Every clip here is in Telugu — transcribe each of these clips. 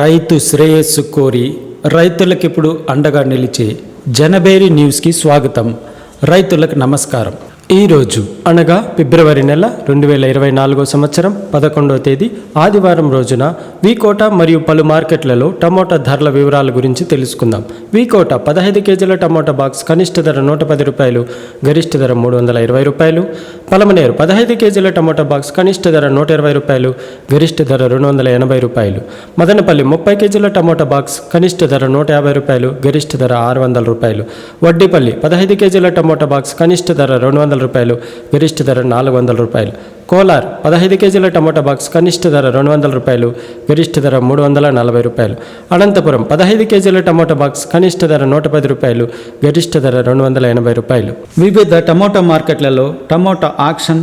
రైతు శ్రేయస్సు కోరి రైతులకు ఇప్పుడు అండగా నిలిచే జనబేరి న్యూస్కి స్వాగతం. రైతులకు నమస్కారం. ఈరోజు అనగా ఫిబ్రవరి నెల రెండు వేల ఇరవై నాలుగో సంవత్సరం పదకొండవ తేదీ ఆదివారం రోజున వీకోట మరియు పలు మార్కెట్లలో టమోటా ధరల వివరాల గురించి తెలుసుకుందాం. వీకోట పదహైదు కేజీల టమోటా బాక్స్ కనిష్ట ధర నూట పది రూపాయలు గరిష్ట ధర మూడు వందల ఇరవై రూపాయలు పలమనేరు పదహైదు కేజీల టమోటా బాక్స్ కనిష్ట ధర నూట ఇరవై రూపాయలు గరిష్ట ధర రెండు వందల ఎనభై రూపాయలు. మదనపల్లి ముప్పై కేజీల టమోటా బాక్స్ కనిష్ట ధర నూట యాభై రూపాయలు గరిష్ట ధర ఆరు వందల రూపాయలు. వడ్డీపల్లి పదహైదు కేజీల టమోటా బాక్స్ కనిష్ట ధర రెండు వందల రూపాయలు గరిష్ట ధర నాలుగు వందల రూపాయలు. కోలార్ పదహైదు కేజీల టమోటా బాక్స్ కనిష్ట ధర రెండు వందల రూపాయలు గరిష్ట ధర మూడు వందల నలభై రూపాయలు. అనంతపురం పదహైదు కేజీల టమోటా బాక్స్ కనిష్ట ధర నూట పది రూపాయలు గరిష్ట ధర రెండు వందల ఎనభై రూపాయలు. వివిధ టమోటా మార్కెట్లలో టమోటా ఆక్షన్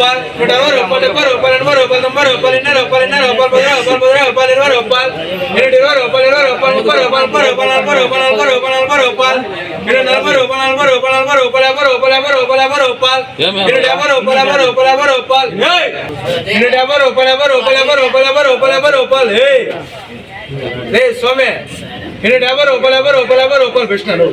అమరు ఒప్పాల్ నూట అరవై రూపాయలు ఎక్కువ రూపాయలు ఎనభై రూపాయలు తొంభై రూపాయలు ఎన్నర రూపాయలు ఎన్నర రూపాయలు పది రూపాయలు పది రూపాయలు ఇరవై రూపాయలు ఇరవై రూపాయలు ఎనిమిది ఇరవై రూపాయలు ముప్పై రూపాయలు ముప్పై రూపాయలు నలభై రూపాయలు నలభై రూపాయలు నలభై రూపాయలు నలభై రూపాయలు నలభై రూపాయలు నలభై రూపాయలు యాభై రూపాయలు యాభై రూపాయలు యాభై రూపాయలు యాభై రూపాయలు యాభై రూపాయలు యాభై రూపాయలు ఇరవై యాభై రూపాయలు యాభై రూపాయలు యాభై రూపాయలు యాభై రూపాయలు యాభై రూపాయలు ఏయ్ లే సోమే ఇరవై యాభై రూపాయలు యాభై రూపాయలు యాభై రూపాయలు పెట్టినారు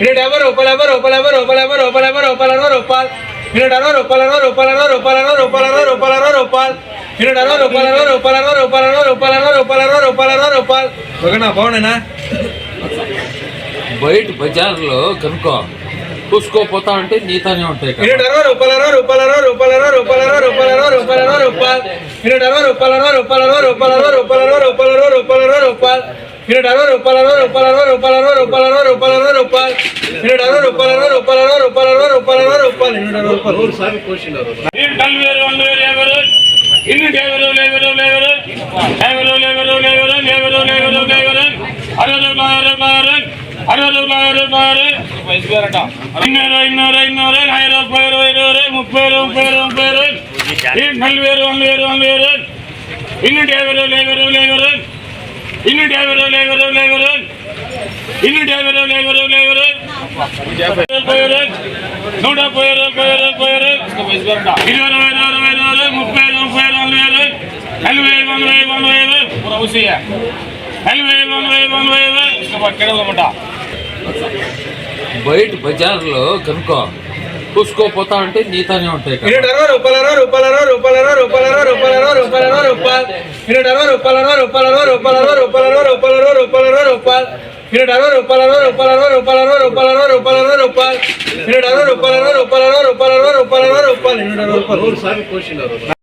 ఇరవై యాభై రూపాయలు యాభై రూపాయలు యాభై రూపాయలు యాభై రూపాయలు యాభై రూపాయలు అరవై రూపాయలు ఇరడరో రూపాయలరో రూపాయలరో రూపాయలరో రూపాయలరో రూపాయలరో రూపాయలు ఇరడరో రూపాయలరో రూపాయలరో రూపాయలరో రూపాయలరో రూపాయలరో రూపాయలరో రూపాయలు ఒకనా బాగుండేనా బయట బజార్లో కనుక్కో చూసుకోపోతా అంటే నీతోనే ఉంటాయి ఇరడరో రూపాయలరో రూపాయలరో రూపాయలరో రూపాయలరో రూపాయలరో రూపాయలరో రూపాయలు ఇరడరో రూపాయలరో రూపాయలరో రూపాయలరో రూపాయలరో రూపాయలరో రూపాయలరో రూపాయలు ఇరవై అరవై రూపాయలు అరవై రూపాయలు అరవై రూపాయలు అరవై రూపాయలు అరవై రూపాయలు అరవై రూపాయలు అరవై రూపాయలు ఇరవై అరవై రూపాయలు అరవై రూపాయలు అరవై రూపాయలు అరవై రూపాయలు అరవై రూపాయలు అరవై రూపాయలు ఇరవై అరవై రూపాయలు అరవై రూపాయలు అరవై రూపాయలు అరవై రూపాయలు అరవై రూపాయలు అరవై రూపాయలు ఇన్ని దేవరు లేవరు లేవరు. లేవరు లేవరు లేవరు లేవరు లేవరు లేవరు. అరవరు నాయరు నాయరు అరవరు నాయరు నాయరు ఇన్నూరు ఇన్నూరు ఇన్నూరు ఐదు రూపాయలు ఇరవై ముప్పై ముప్పై ముప్పై నలువేరు వందవేరు వందవేరు ఇన్ని దేవరు లేవరు లేవరు. ఇల్లుండి యాభై రోజులు యాభై రోజులు యాభై రోజులు ఇల్లుండి యాభై రోజులు యాభై రోజులు యాభై రోజులు పోయే రోజు నూట పోయే రోజు పోయే రోజు పోయే రోజు ఇరవై ఇరవై ఇరవై ఇరవై ముప్పై ముప్పై నలభై ఇరవై నలభై నలభై నలభై ఇరవై అవసయ నలభై నలభై నలభై ఇరవై బయట బజార్లో కనుక్కో. దూసుకోపోతా అంటే నీతోనే ఉంటాయి అరవై రూపాయలరో రూపాయలరో రూపాయలరో రూపాయలరో రూపాయలరో రూపాయలరో రూపాయలు అరవై రూపాయలరో రూపాయలరో రూపాయలరో రూపాయలరో రూపాయలరో రూపాయలరో రూపాయలు అరవై రూపాయలరో రూపాయలరో రూపాయలరో రూపాయలు అరవై రూపాయలు రూపాయలు